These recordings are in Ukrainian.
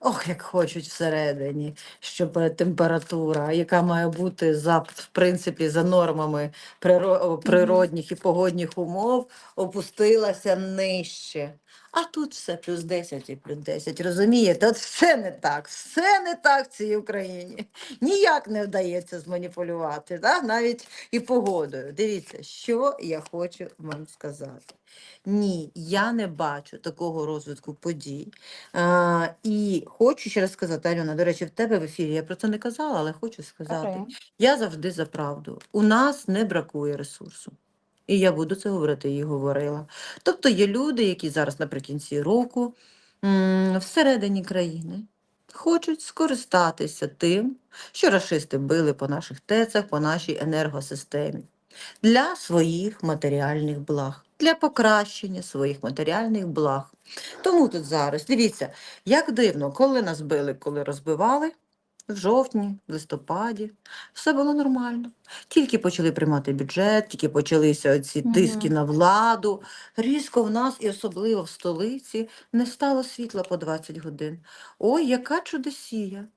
Ох, як хочуть всередині, щоб е, температура, яка має бути за в принципі за нормами приро- природних і погодних умов, опустилася нижче. А тут все плюс 10 і плюс 10. Розумієте? От все не так, все не так в цій Україні. Ніяк не вдається зманіпулювати, да? навіть і погодою. Дивіться, що я хочу вам сказати. Ні, я не бачу такого розвитку подій. А, і хочу ще раз сказати, Альона, до речі, в тебе в ефірі я про це не казала, але хочу сказати. Окей. Я завжди за правду. У нас не бракує ресурсу. І я буду це говорити і говорила. Тобто є люди, які зараз наприкінці року всередині країни хочуть скористатися тим, що рашисти били по наших ТЕЦах, по нашій енергосистемі для своїх матеріальних благ, для покращення своїх матеріальних благ. Тому тут зараз, дивіться, як дивно, коли нас били, коли розбивали, в жовтні, в листопаді, все було нормально. Тільки почали приймати бюджет, тільки почалися ці тиски на владу. Різко в нас, і особливо в столиці, не стало світла по 20 годин. Ой, яка чудесія!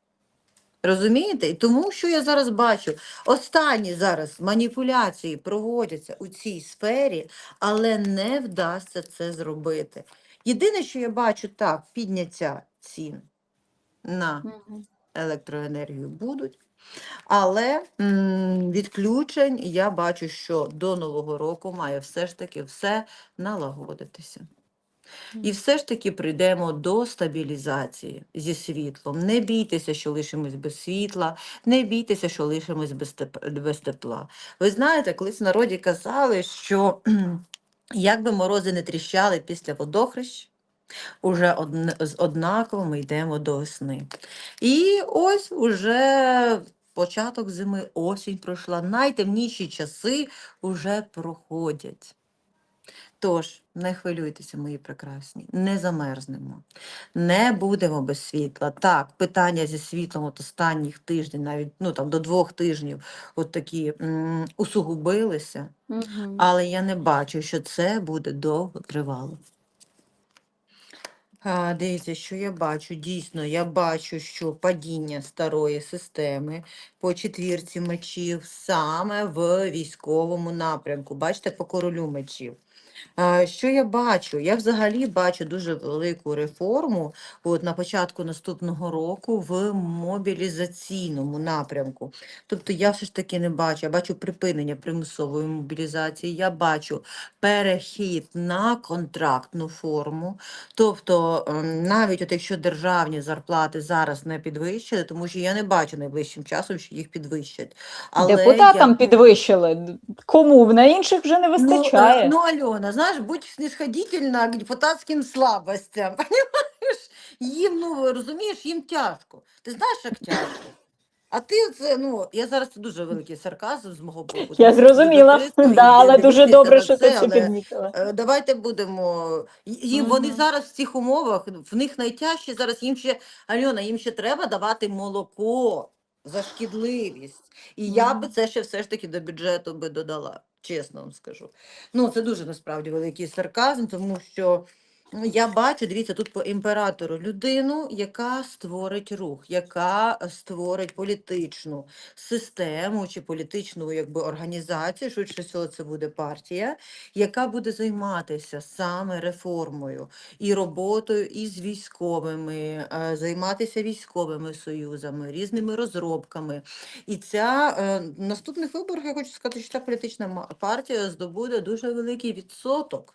Розумієте? І тому, що я зараз бачу, останні зараз маніпуляції проводяться у цій сфері, але не вдасться це зробити. Єдине, що я бачу, так, підняття цін на. Електроенергію будуть. Але відключень я бачу, що до Нового року має все ж таки все налагодитися. І все ж таки прийдемо до стабілізації зі світлом. Не бійтеся, що лишимось без світла, не бійтеся, що лишимось без, теп- без тепла. Ви знаєте, колись в народі казали, що як би морози не тріщали після водохрещ, уже з однаково ми йдемо до весни. І ось уже початок зими, осінь пройшла, найтемніші часи вже проходять. Тож, не хвилюйтеся, мої прекрасні, не замерзнемо, не будемо без світла. Так, питання зі світлом от останніх тижнів, навіть ну там до двох тижнів, от такі м, усугубилися, Мгм. але я не бачу, що це буде довго тривало. А, дивіться, що я бачу. Дійсно, я бачу, що падіння старої системи по четвірці мечів саме в військовому напрямку. Бачите, по королю мечів. А, Що я бачу? Я взагалі бачу дуже велику реформу от, на початку наступного року в мобілізаційному напрямку. Тобто я все ж таки не бачу, я бачу припинення примусової мобілізації, я бачу перехід на контрактну форму. Тобто, ем, навіть от якщо державні зарплати зараз не підвищили, тому що я не бачу найближчим часом, що їх підвищать. Але Депутатам я... підвищили. Кому? На інших вже не Ну, вистачає. ну, Алена, знаешь, будь снисходительна к депутатським слабостям, понимаешь? Їм, ну, розумієш, їм тяжко. Ти знаєш, як тяжко? А ти це, ну, я зараз це дуже великий сарказм з мого боку. Я зрозуміла, да, але дуже добре, що це, ти це підмітила. е, Давайте будемо. Їм вони зараз в цих умовах, в них найтяжче зараз їм ще, Альона, їм ще треба давати молоко за шкідливість. І я би це ще все ж таки до бюджету би додала, чесно вам скажу. Ну, це дуже насправді великий сарказм, тому що я бачу, дивіться, тут по імператору людину, яка створить рух, яка е, створить політичну систему чи політичну якби, організацію, швидше всього, це буде партія, яка буде займатися саме реформою і роботою із військовими, е, займатися військовими союзами, різними розробками. І ця е, наступних виборах я хочу сказати, що ця політична партія здобуде дуже великий відсоток.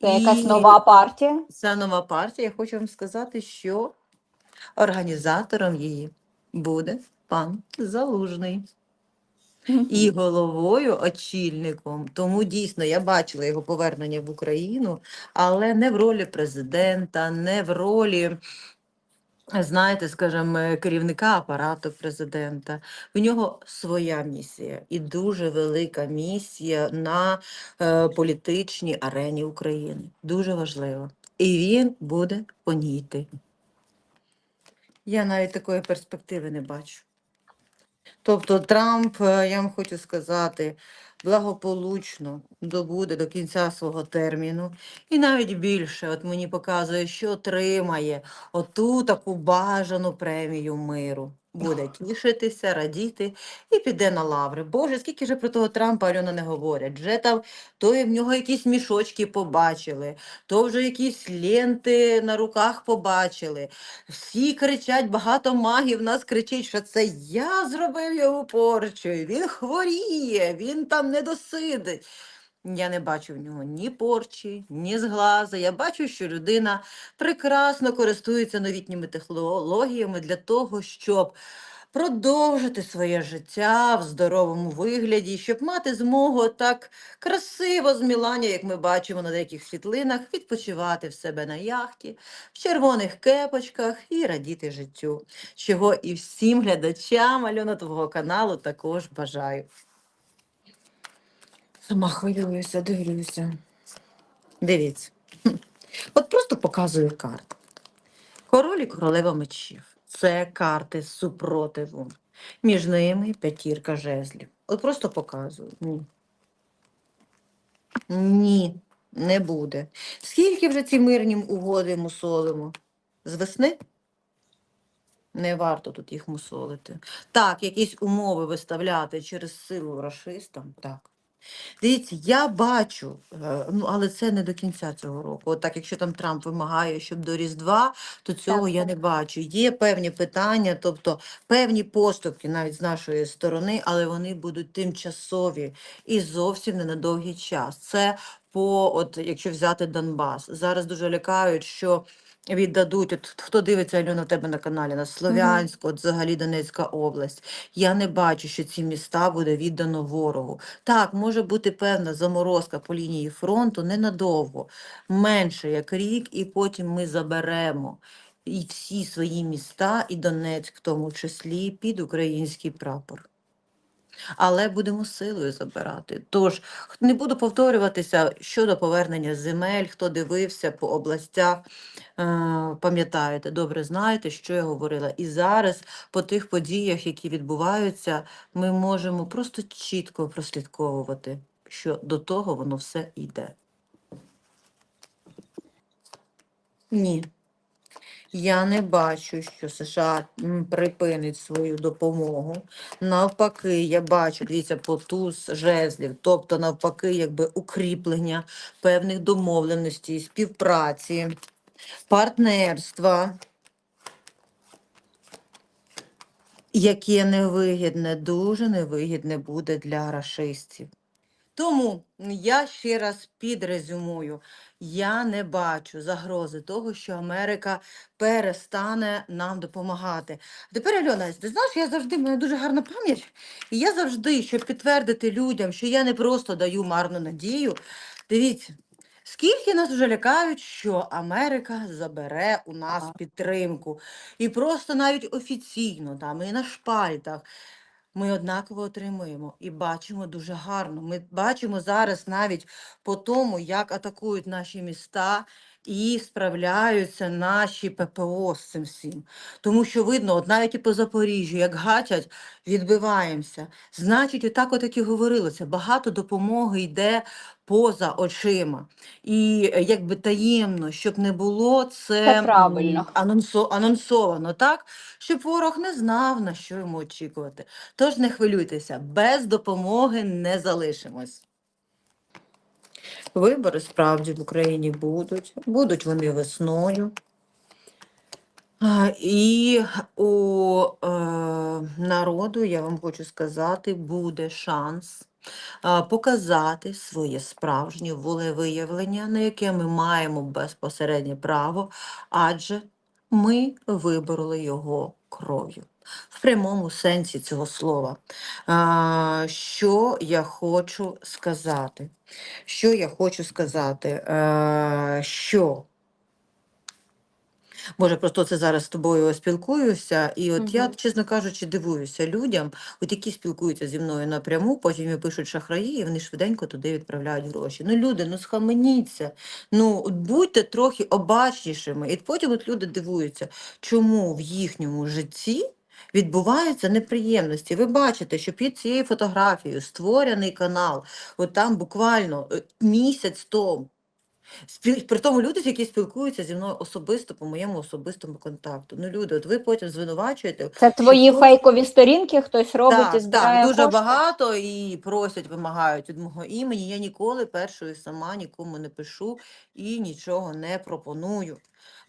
Це якась нова партія. Ця нова партія, я хочу вам сказати, що організатором її буде пан Залужний. І головою, очільником. Тому дійсно я бачила його повернення в Україну, але не в ролі президента, не в ролі, знаєте, скажімо, е, керівника апарату президента. В нього своя місія і дуже велика місія на е, політичній арені України. Дуже важлива. І він буде по ній йти. Я навіть такої перспективи не бачу. Тобто Трамп, е, я вам хочу сказати, благополучно добуде до кінця свого терміну. І навіть більше, от мені показує, що отримає оту таку бажану премію миру. Буде тішитися, радіти і піде на лаври. Боже, скільки же про того Трампа Альона не говорять? Вже там то в нього якісь мішочки побачили, то вже якісь ленти на руках побачили. Всі кричать, багато магів нас кричить, що це я зробив його порчою. Він хворіє, він там не досидить. Я не бачу в нього ні порчі, ні зглази. Я бачу, що людина прекрасно користується новітніми технологіями для того, щоб продовжити своє життя в здоровому вигляді, щоб мати змогу так красиво з Мілані, як ми бачимо на деяких світлинах, відпочивати в себе на яхті, в червоних кепочках і радіти життю, чого і всім глядачам Альона твого каналу також бажаю. Сама хвилююся, дивлюся. Дивіться. От просто показую карти. Король і королева мечів. Це карти супротиву. Між ними п'ятірка жезлів. От просто показую. Ні. Ні, не буде. Скільки вже ці мирні угоди мусолимо? З весни? Не варто тут їх мусолити. Так, якісь умови виставляти через силу рашистам, так. Дивіться, я бачу, е, ну але це не до кінця цього року. От так, якщо там Трамп вимагає, щоб до Різдва, то цього Так, я так. не бачу. Є певні питання, тобто певні поступки навіть з нашої сторони, але вони будуть тимчасові і зовсім не на довгий час. Це по, от якщо взяти Донбас, зараз дуже лякають, що. Віддадуть, от хто дивиться Альона, у тебе на каналі, на Слов'янськ, от взагалі Донецька область. Я не бачу, що ці міста буде віддано ворогу. Так, може бути певна заморозка по лінії фронту ненадовго, менше як рік, і потім ми заберемо і всі свої міста, і Донецьк в тому числі, під український прапор. Але будемо силою забирати. Тож не буду повторюватися щодо повернення земель, хто дивився по областях. Е, пам'ятаєте, добре знаєте, що я говорила. І зараз, по тих подіях, які відбуваються, ми можемо просто чітко прослідковувати, що до того воно все йде. Ні. Я не бачу, що США припинить свою допомогу. Навпаки, я бачу, дивіться, по туз жезлів, тобто навпаки, якби укріплення певних домовленостей, співпраці, партнерства, яке невигідне, дуже невигідне буде для рашистів. Тому я ще раз підрезюмую, я не бачу загрози того, що Америка перестане нам допомагати. Тепер, Альона, ти знаєш, я завжди, в мене дуже гарна пам'ять, і я завжди, щоб підтвердити людям, що я не просто даю марну надію, дивіться, скільки нас вже лякають, що Америка забере у нас підтримку. І просто навіть офіційно, там, і на шпальтах, ми однаково отримуємо і бачимо дуже гарно. Ми бачимо зараз навіть по тому, як атакують наші міста і справляються наші ППО з цим всім. Тому що видно, от навіть і по Запоріжжю, як гатять, відбиваємося. Значить, і так от і говорилося, багато допомоги йде поза очима. І е, якби таємно, щоб не було це, Це правильно. анонсо, анонсовано, так? Щоб ворог не знав, на що йому очікувати. Тож не хвилюйтеся, без допомоги не залишимось. Вибори справді в Україні будуть, будуть вони весною. І у е, народу, я вам хочу сказати, буде шанс а, показати своє справжнє волевиявлення, на яке ми маємо безпосереднє право, адже ми вибороли його кров'ю. В прямому сенсі цього слова. А, що я хочу сказати? Що я хочу сказати? Е, що Боже, просто це зараз з тобою спілкуюся, і от я, чесно кажучи, дивуюся людям, от які спілкуються зі мною напряму, потім їм пишуть шахраї, і вони швиденько туди відправляють гроші. Ну, люди, ну схаменіться, ну от будьте трохи обачнішими. І потім от люди дивуються, чому в їхньому житті відбуваються неприємності. Ви бачите, що під цією фотографією створений канал, от там буквально е, місяць тому. При тому люди, які спілкуються зі мною особисто по моєму особистому контакту. Ну, люди, от ви потім звинувачуєте. Це твої хтось- фейкові сторінки, хтось робить і так, збирає так, дуже кошти? багато і просять, вимагають від мого імені. Я ніколи першою сама нікому не пишу і нічого не пропоную.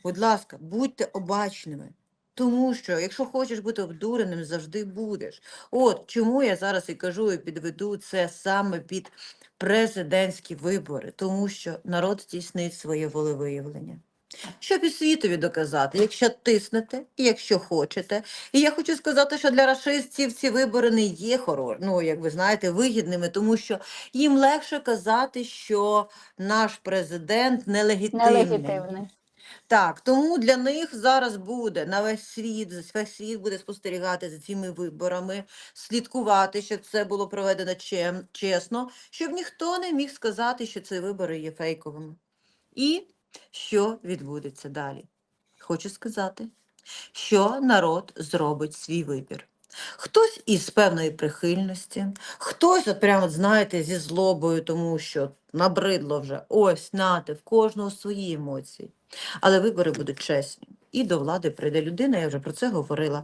Будь ласка, будьте обачними. Тому що, якщо хочеш бути обдуреним, завжди будеш. От чому я зараз і кажу і підведу це саме під президентські вибори, тому що народ здійснить своє волевиявлення. Щоб і світові доказати, якщо тиснете, і якщо хочете. І я хочу сказати, що для рашистів ці вибори не є хоро, ну, як ви знаєте, вигідними, тому що їм легше казати, що наш президент нелегітимний. Нелегітимний. Так, тому для них зараз буде на весь світ, весь світ буде спостерігати за цими виборами, слідкувати, щоб це було проведено чесно, щоб ніхто не міг сказати, що ці вибори є фейковими. І що відбудеться далі? Хочу сказати, що народ зробить свій вибір. Хтось із певної прихильності, хтось, от прямо, знаєте, зі злобою, тому що набридло вже ось нате, в кожного свої емоції. Але вибори будуть чесні. І до влади прийде людина, я вже про це говорила.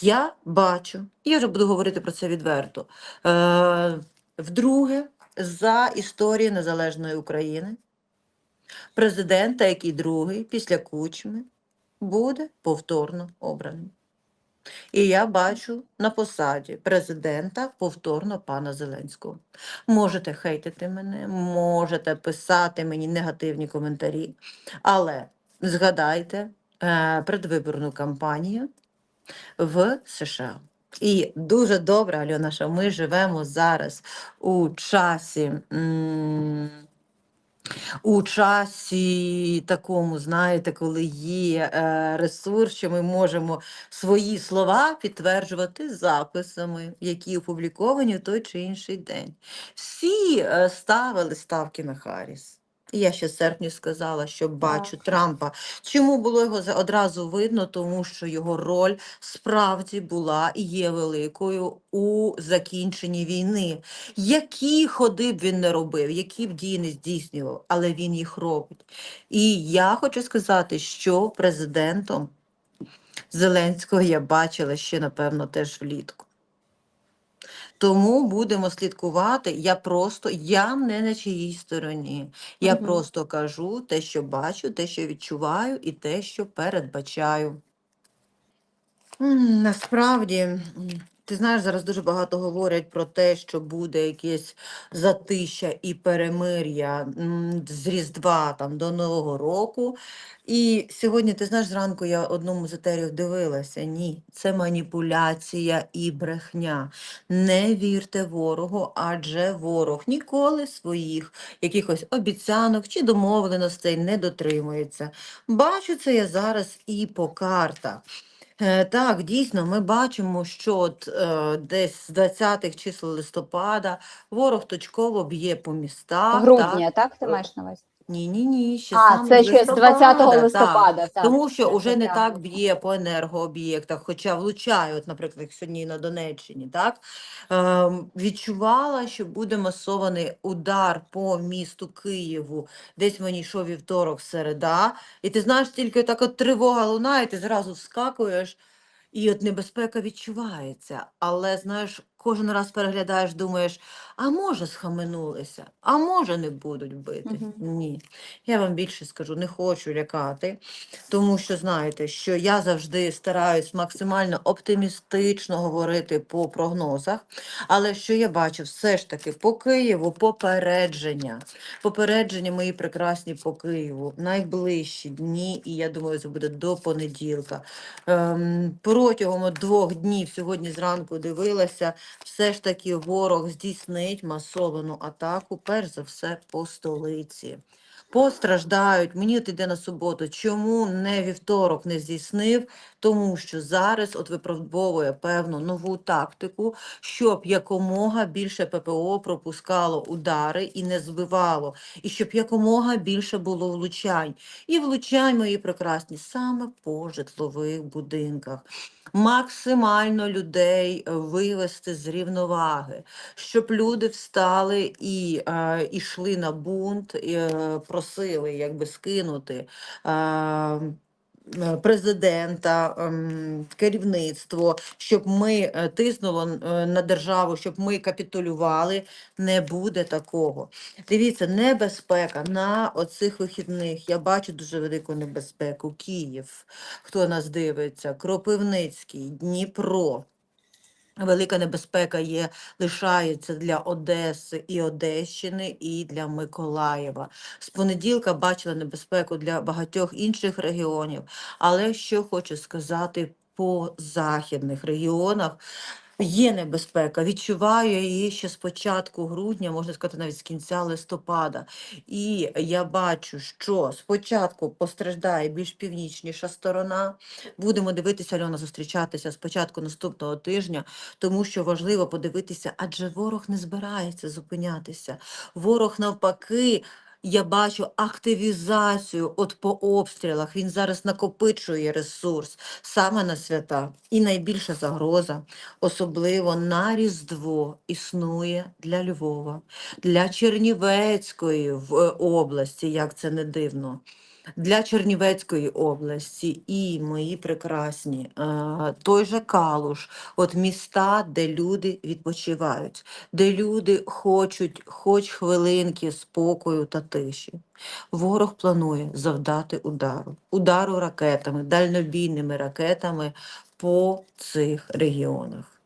Я бачу, я вже буду говорити про це відверто. Е, вдруге, за історію незалежної України, президента, який другий після кучми, буде повторно обраний. І я бачу на посаді президента повторно пана Зеленського. Можете хейтити мене, можете писати мені негативні коментарі, але згадайте е, предвиборну кампанію в США. І дуже добре, Альона, що ми живемо зараз у часі. м, у часі такому, знаєте, коли є е, ресурс, що ми можемо свої слова підтверджувати записами, які опубліковані в той чи інший день. Всі е, ставили ставки на Харріс. Я ще в серпні сказала, що бачу Трампа. Чому було його одразу видно? Тому що його роль справді була і є великою у закінченні війни. Які ходи б він не робив, які б дії не здійснював, але він їх робить. І я хочу сказати, що президентом Зеленського я бачила ще, напевно, теж влітку. Тому будемо слідкувати. Я просто я не на чиїй стороні. Я угу. просто кажу те, що бачу, те, що відчуваю, і те, що передбачаю. Насправді, ти знаєш, зараз дуже багато говорять про те, що буде якесь затища і перемир'я з Різдва там до Нового року. І сьогодні, ти знаєш, зранку я одному з етерів дивилася. Ні, це маніпуляція і брехня. Не вірте ворогу, адже ворог ніколи своїх якихось обіцянок чи домовленостей не дотримується. Бачу це я зараз і по картах. Е, Так, дійсно, ми бачимо, що от, е, десь з 20-х чисел листопада ворог точково б'є по містах. Так? Грудня, так ти маєш на увазі? Ні, ні, ні. Ще А, саме це ще з 20 так. листопада. Так, Тому що вже не так б'є по енергооб'єктах, хоча влучає, от, наприклад, як сьогодні на Донеччині, так? Ем, відчувала, що буде масований удар по місту Києву. Десь мені йшов вівторок, середа. І ти знаєш, тільки так от тривога лунає, ти зразу вскакуєш, і от небезпека відчувається. Але знаєш, кожен раз переглядаєш, думаєш, а може схаменулися, а може не будуть бити. Мгм. Ні. Я вам більше скажу, не хочу лякати, тому що знаєте, що я завжди стараюсь максимально оптимістично говорити по прогнозах. Але що я бачу, все ж таки по Києву попередження. Попередження мої прекрасні по Києву. Найближчі дні, і я думаю, це буде до понеділка. Ем, протягом двох днів сьогодні зранку дивилася, все ж таки ворог здійснить масовану атаку, перш за все, по столиці. постраждають. Мені от іде на суботу. Чому не вівторок не здійснив? Тому що зараз от випробовує певну нову тактику, щоб якомога більше ППО пропускало удари і не збивало, і щоб якомога більше було влучань. І влучань, мої прекрасні, саме по житлових будинках. Максимально людей е, вивести з рівноваги, щоб люди встали і е, йшли на бунт, і, е, просили якби скинути. Е, Президента, ем, керівництво, щоб ми е, тиснуло е, на державу, щоб ми капітулювали, не буде такого. Дивіться, небезпека на оцих вихідних. Я бачу дуже велику небезпеку. Київ, хто нас дивиться, Кропивницький, Дніпро. Велика небезпека є, лишається для Одеси і Одещини, і для Миколаєва. З понеділка бачила небезпеку для багатьох інших регіонів. Але що хочу сказати по західних регіонах. Є небезпека, відчуваю її ще з початку грудня, можна сказати, навіть з кінця листопада. І я бачу, що спочатку постраждає більш північніша сторона. Будемо дивитися, Альона, зустрічатися з початку наступного тижня, тому що важливо подивитися, адже ворог не збирається зупинятися. Ворог навпаки. Я бачу активізацію от по обстрілах. Він зараз накопичує ресурс саме на свята. І найбільша загроза, особливо на Різдво, існує для Львова, для Чернівецької в е, області, як це не дивно. Для Чернівецької області і мої прекрасні, той же Калуш, от міста, де люди відпочивають, де люди хочуть хоч хвилинки спокою та тиші. Ворог планує завдати удару, удару ракетами, дальнобійними ракетами по цих регіонах.